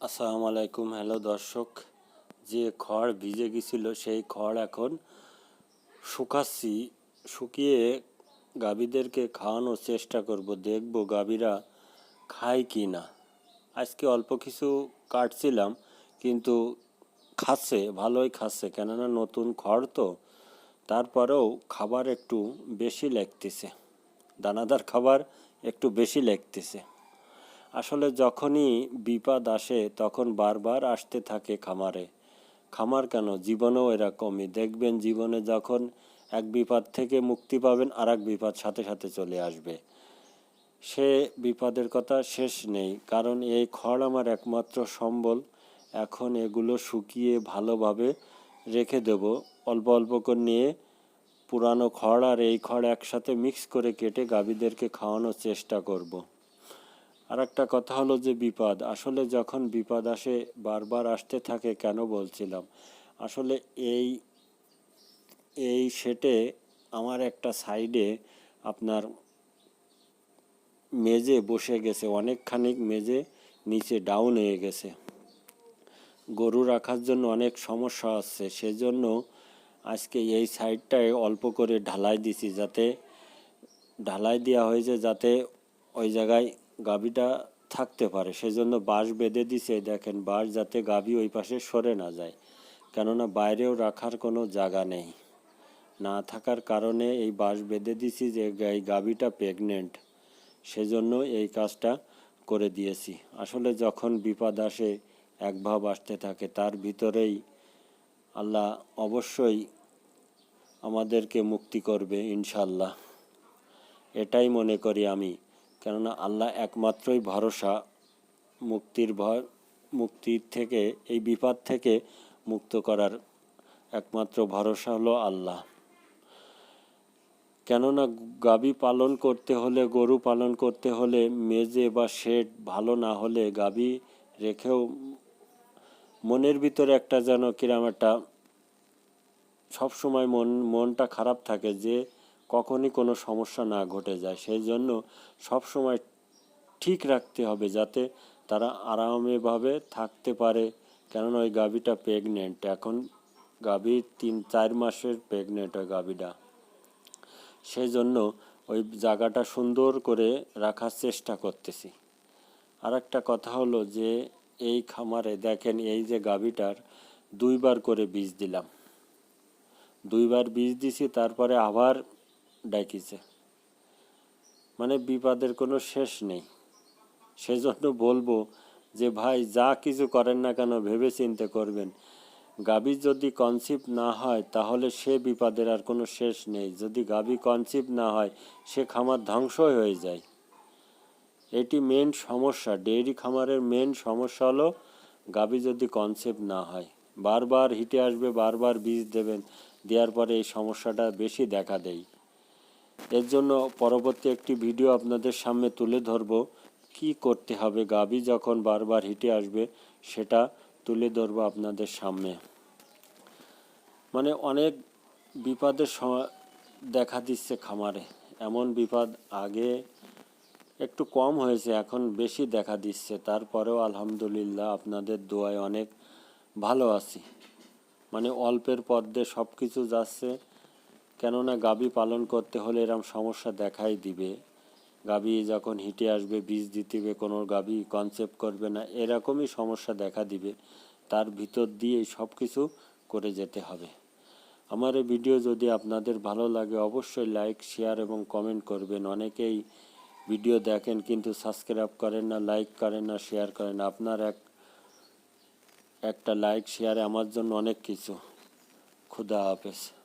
আসসালামু আলাইকুম, হ্যালো দর্শক। যে খড় ভিজে গেছিল, সেই খড় এখন শুকাচ্ছি। শুকিয়ে গাভীদেরকে খাওয়ানোর চেষ্টা করব, দেখব গাভীরা খায় কি না। আজকে অল্প কিছু কাটছিলাম, কিন্তু খাচ্ছে, ভালোই খাচ্ছে। কেননা নতুন খড় তো, তারপরেও খাবার একটু বেশি লাগতেছে। দানাদার খাবার একটু বেশি লাগতেছে। আসলে যখনই বিপদ আসে, তখন বারবার আসতে থাকে খামারে। খামার কেন? জীবনেও এরকমই। দেখবেন জীবনে যখন এক বিপদ থেকে মুক্তি পাবেন আর এক বিপদ সাথে সাথে চলে আসবে। সে বিপদের কথা শেষ নেই, কারণ এই খড় আমার একমাত্র সম্বল। এখন এগুলো শুকিয়ে ভালোভাবে রেখে দেব। অল্প অল্প করে নিয়ে পুরানো খড় আর এই খড় একসাথে মিক্স করে কেটে গাভীদেরকে খাওয়ানোর চেষ্টা করব। আর একটা কথা হলো যে বিপদ। আসলে যখন বিপদ আসে, বারবার আসতে থাকে, কেন বলছিলাম? আসলে এই এই সেটে আমার একটা সাইডে আপনার মেজে বসে গেছে অনেকখানি মেজে নিচে ডাউন হয়ে গেছে। গরু রাখার জন্য অনেক সমস্যা হচ্ছে সেজন্য আজকে এই সাইডটায় অল্প করে ঢালাই দিছি যাতে, ঢালাই দেওয়া হয়েছে যাতে ওই জায়গায় গাভীটা থাকতে পারে। সেজন্য বাঁশ বেঁধে দিছে, দেখেন বাঁশ যাতে গাভী ওই পাশে সরে না যায়। কেননা বাইরেও রাখার কোনো জায়গা নেই। না থাকার কারণে এই বাঁশ বেঁধে দিছি যে, এই গাভীটা প্রেগনেন্ট। সেজন্য এই কাজটা করে দিয়েছি। আসলে যখন বিপদ আসে, এক ভাব আসতে থাকে, তার ভিতরেই আল্লাহ অবশ্যই আমাদেরকে মুক্তি করবে ইনশাল্লাহ এটাই মনে করি আমি। কেননা আল্লাহ একমাত্রই ভরসা, মুক্তির ভয় মুক্তির থেকে, এই বিপদ থেকে মুক্ত করার একমাত্র ভরসা হলো আল্লাহ। কেননা গাভী পালন করতে হলে, গরু পালন করতে হলে, মেজে বা শেড ভালো না হলে গাবি রেখেও মনের ভিতরে একটা যেন কিরম একটা সবসময় মন, মনটা খারাপ থাকে যে কখনই কোনো সমস্যা না ঘটে যায়। সেই জন্য সবসময় ঠিক রাখতে হবে যাতে তারা আরামেভাবে থাকতে পারে। কেননা ওই গাভীটা প্রেগনেন্ট এখন গাভী তিন, চার মাসের প্রেগনেন্ট ওই গাভীটা। সেই জন্য ওই জায়গাটা সুন্দর করে রাখার চেষ্টা করতেছি। আর একটা কথা হলো যে, এই খামারে দেখেন এই যে গাভীটার দুইবার করে বীজ দিলাম। দুইবার বীজ দিছি, তারপরে আবার ডাকিছে। মানে বিপদের কোনো শেষ নেই। সেজন্য বলব যে, ভাই, যা কিছু করেন না কেন ভেবে চিন্তে করবেন। গাবি যদি কনসিভ না হয়, তাহলে সে বিপদের আর কোনো শেষ নেই। যদি গাবি কনসিভ না হয়, সে খামার ধ্বংসই হয়ে যায়। এটি মেন সমস্যা। ডেইরি খামারের মেন সমস্যা হলো, গাবি যদি কনসেপ্ট না হয়। বারবার হিটে আসবে, বারবার বীজ দেবেন। দেওয়ার পরে এই সমস্যাটা বেশি দেখা দেয়। এর জন্য পরবর্তী একটি ভিডিও আপনাদের সামনে তুলে ধরব। কি করতে হবে? গাবি যখন বারবার হিটে আসবে, সেটা তুলে ধরবো আপনাদের সামনে। মানে অনেক বিপদের সময় দেখা দিচ্ছে খামারে। এমন বিপদ আগে একটু কম হয়েছে, এখন বেশি দেখা দিচ্ছে। তারপরেও আলহামদুলিল্লাহ আপনাদের দোয়ায় অনেক ভালো আছি। মানে অল্পের পদ্মে সব কিছু যাচ্ছে। কেননা গাবি পালন করতে হলে এরম সমস্যা দেখাই দিবে। গাবি যখন হিটে আসবে, বীজ দিতে কোনো গাবি কনসেপ্ট করবে না, এরকমই সমস্যা দেখা দিবে। তার ভিতর দিয়ে সব কিছু করে যেতে হবে। আমার এই ভিডিও যদি আপনাদের ভালো লাগে, অবশ্যই লাইক শেয়ার এবং কমেন্ট করবেন। অনেকেই ভিডিও দেখেন কিন্তু সাবস্ক্রাইব করেন না লাইক করেন না শেয়ার করেন আপনার এক, একটা লাইক শেয়ারে আমার জন্য অনেক কিছু। খুদা হাফেজ।